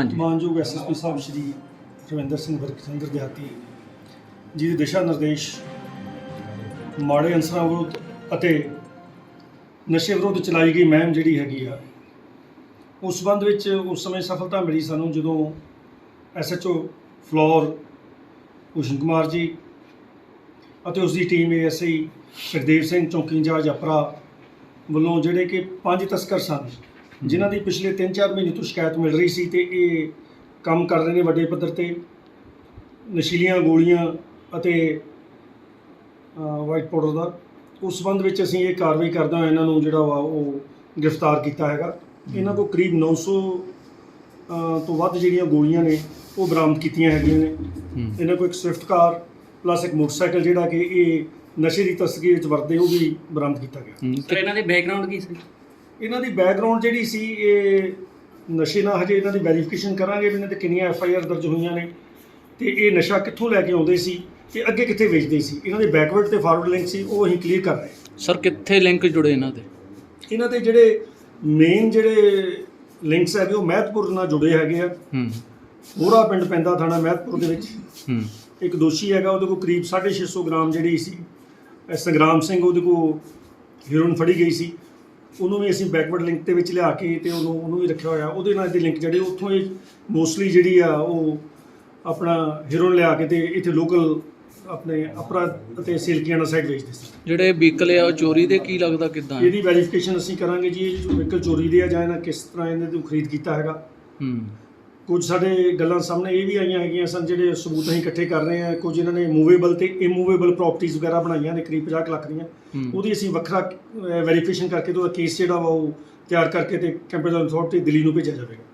ਹਾਂਜੀ। ਮਾਨਯੋਗ ਐਸਐਸਪੀ ਸਾਹਿਬ ਸ਼੍ਰੀ ਰਵਿੰਦਰ ਸਿੰਘ ਵਰਕਚੰਦਰ ਦਿਹਾਤੀ ਜੀ ਦੇ ਦਿਸ਼ਾ ਨਿਰਦੇਸ਼ ਮਾੜੇ ਅਨਸਰਾਂ ਵਿਰੁੱਧ ਅਤੇ ਨਸ਼ੇ ਵਿਰੁੱਧ ਚਲਾਈ ਗਈ ਮਹਿਮ ਜਿਹੜੀ ਹੈਗੀ ਆ, ਉਸ ਸੰਬੰਧ ਵਿੱਚ ਉਸ ਸਮੇਂ ਸਫਲਤਾ ਮਿਲੀ ਸਾਨੂੰ ਜਦੋਂ ਐਸਐਚਓ ਫਲੋਰ ਭੂਸ਼ਣ ਕੁਮਾਰ ਜੀ ਅਤੇ ਉਸ ਦੀ ਟੀਮ ਏਐਸਆਈ ਸੁਖਦੇਵ ਸਿੰਘ ਚੌਕੀ ਇੰਚਾਰਜ ਅਪਰਾ ਵੱਲੋਂ ਜਿਹੜੇ ਕਿ ਪੰਜ ਤਸਕਰ ਸਨ ਜਿਨ੍ਹਾਂ ਦੀ ਪਿਛਲੇ 3-4 ਮਹੀਨੇ ਤੋਂ ਸ਼ਿਕਾਇਤ ਮਿਲ ਰਹੀ ਸੀ ਤੇ ਇਹ ਕੰਮ ਕਰ ਰਹੇ ਨੇ ਵੱਡੇ ਪੱਧਰ ਤੇ। ਨਸ਼ੀਲੀਆਂ ਗੋਲੀਆਂ ਅਤੇ ਵਾਈਟ ਪਾਊਡਰ ਦਾ। ਉਸ ਸੰਬੰਧ ਵਿੱਚ ਅਸੀਂ ਇਹ ਕਾਰਵਾਈ ਕਰਦਾ ਹਾਂ। ਇਹਨਾਂ ਨੂੰ ਜਿਹੜਾ ਵਾ ਉਹ ਗ੍ਰਿਫਤਾਰ ਕੀਤਾ ਹੈਗਾ। ਇਹਨਾਂ ਕੋਲ ਕਰੀਬ 900 ਅ, ਤੋਂ ਵੱਧ ਜਿਹੜੀਆਂ ਗੋਲੀਆਂ ਨੇ ਉਹ ਬਰਾਮਦ ਕੀਤੀਆਂ ਹੈਗੀਆਂ ਨੇ। ਇਹਨਾਂ ਕੋਲ ਇੱਕ ਸਵਿਫਟ ਕਾਰ ਪਲੱਸ ਇੱਕ ਮੋਟਰਸਾਈਕਲ ਜਿਹੜਾ ਕਿ ਇਹ ਨਸ਼ੇ ਦੀ ਤਸਕਰੀ ਵਿੱਚ ਵਰਤੇ ਉਹ ਵੀ ਬਰਾਮਦ ਕੀਤਾ ਗਿਆ। ਸਰ ਇਹਨਾਂ ਦੇ ਬੈਕਗ੍ਰਾਉਂਡ ਕੀ ਸੀ? ਇਹਨਾਂ ਦੀ ਬੈਕਗ੍ਰਾਉਂਡ ਜਿਹੜੀ ਸੀ ਇਹ ਨਸ਼ੇ ਨਾਲ ਹਜੇ ਇਹਨਾਂ ਦੀ ਵੈਰੀਫਿਕੇਸ਼ਨ ਕਰਾਂਗੇ ਵੀ ਇਹਨਾਂ ਤੇ ਕਿੰਨੀਆਂ ਐਫ ਆਈ ਆਰ ਦਰਜ ਹੋਈਆਂ ਨੇ। ਤੇ ਇਹ ਨਸ਼ਾ ਕਿੱਥੋਂ ਲੈ ਕੇ ਆਉਂਦੇ ਸੀ ਤੇ ਅੱਗੇ ਕਿੱਥੇ ਵੇਚਦੇ ਸੀ? ਇਹਨਾਂ ਦੇ ਬੈਕਵਰਡ ਤੇ ਫਾਰਵਰਡ ਲਿੰਕ ਸੀ ਉਹ ਅਸੀਂ ਕਲੀਅਰ ਕਰ ਰਹੇ। ਸਰ ਕਿੱਥੇ ਲਿੰਕ ਜੁੜੇ ਇਹਨਾਂ ਦੇ? ਇਹਨਾਂ ਦੇ ਜਿਹੜੇ ਮੇਨ ਜਿਹੜੇ ਲਿੰਕਸ ਹੈਗੇ ਉਹ ਮਹਿਤਪੁਰ ਨਾਲ ਜੁੜੇ ਹੈਗੇ ਆ। ਹੂੰ। ਹੋਰਾ ਪਿੰਡ ਪੈਂਦਾ ਥਾਣਾ ਮਹਿਤਪੁਰ ਦੇ ਵਿੱਚ। ਹੂੰ। ਇੱਕ ਦੋਸ਼ੀ ਹੈਗਾ ਉਹਦੇ ਕੋਲ ਕਰੀਬ 650 ਗ੍ਰਾਮ ਜਿਹੜੀ ਸੀ ਸੰਗਰਾਮ ਸਿੰਘ ਉਹਦੇ ਕੋਲ ਹੀਰੋਇਨ ਫੜੀ ਗਈ ਸੀ। ਉਹਨੂੰ ਵੀ ਅਸੀਂ ਬੈਕਵਰਡ ਲਿੰਕ ਦੇ ਵਿੱਚ ਲਿਆ ਕੇ ਤੇ ਉਹਨੂੰ ਉਹਨੂੰ ਵੀ ਰੱਖਿਆ ਹੋਇਆ। ਉਹਦੇ ਨਾਲ ਦੇ ਲਿੰਕ ਜਿਹੜੇ ਉੱਥੋਂ ਇਹ ਮੋਸਟਲੀ ਜਿਹੜੀ ਆ ਉਹ ਆਪਣਾ ਹੀਰੋਇਨ ਲਿਆ ਕੇ ਤੇ ਇੱਥੇ ਲੋਕਲ ਆਪਣੇ ਅਪਰਾ ਅਤੇ ਸਿਲਕੀਆਣਾ ਸਾਈਡ ਵੇਚਦੇ ਸੀ। ਜਿਹੜੇ ਵਹੀਕਲ ਆ ਉਹ ਚੋਰੀ ਦੇ ਕੀ ਲੱਗਦਾ ਕਿਦਾਂ ਇਹਦੀ ਵੈਰੀਫਿਕੇਸ਼ਨ ਅਸੀਂ ਕਰਾਂਗੇ ਜੀ ਇਹ ਜੋ ਵਹੀਕਲ ਚੋਰੀ ਦੇ ਆ ਜਾਂ ਇਹਨਾਂ ਕਿਸ ਤਰ੍ਹਾਂ ਇਹਨਾਂ ਤੋਂ ਖਰੀਦ ਕੀਤਾ ਹੈਗਾ। ਹੂੰ। ਕੁਝ ਸਾਡੇ ਗੱਲਾਂ ਸਾਹਮਣੇ ਇਹ ਵੀ ਆਈਆਂ ਹੈਗੀਆਂ ਸਨ ਜਿਹੜੇ ਸਬੂਤ ਅਸੀਂ ਇਕੱਠੇ ਕਰ ਰਹੇ ਹਾਂ। ਕੁਝ ਇਹਨਾਂ ਨੇ ਮੂਵੇਬਲ ਤੇ ਇਮੂਵੇਬਲ ਪ੍ਰਾਪਰਟੀਆਂ ਵਗੈਰਾ ਬਣਾਈਆਂ ਨੇ ਕਰੀਬ 50 ਕੁ ਲੱਖ ਦੀਆਂ। ਉਹਦੀ ਅਸੀਂ ਵੱਖਰਾ ਵੈਰੀਫਿਕੇਸ਼ਨ ਕਰਕੇ ਤੇ ਕੇਸ ਜਿਹੜਾ ਉਹ ਤਿਆਰ ਕਰਕੇ ਤੇ ਕੰਪਿਊਟਰ ਅਥਾਰਟੀ ਦਿੱਲੀ ਨੂੰ ਭੇਜਿਆ ਜਾਵੇਗਾ।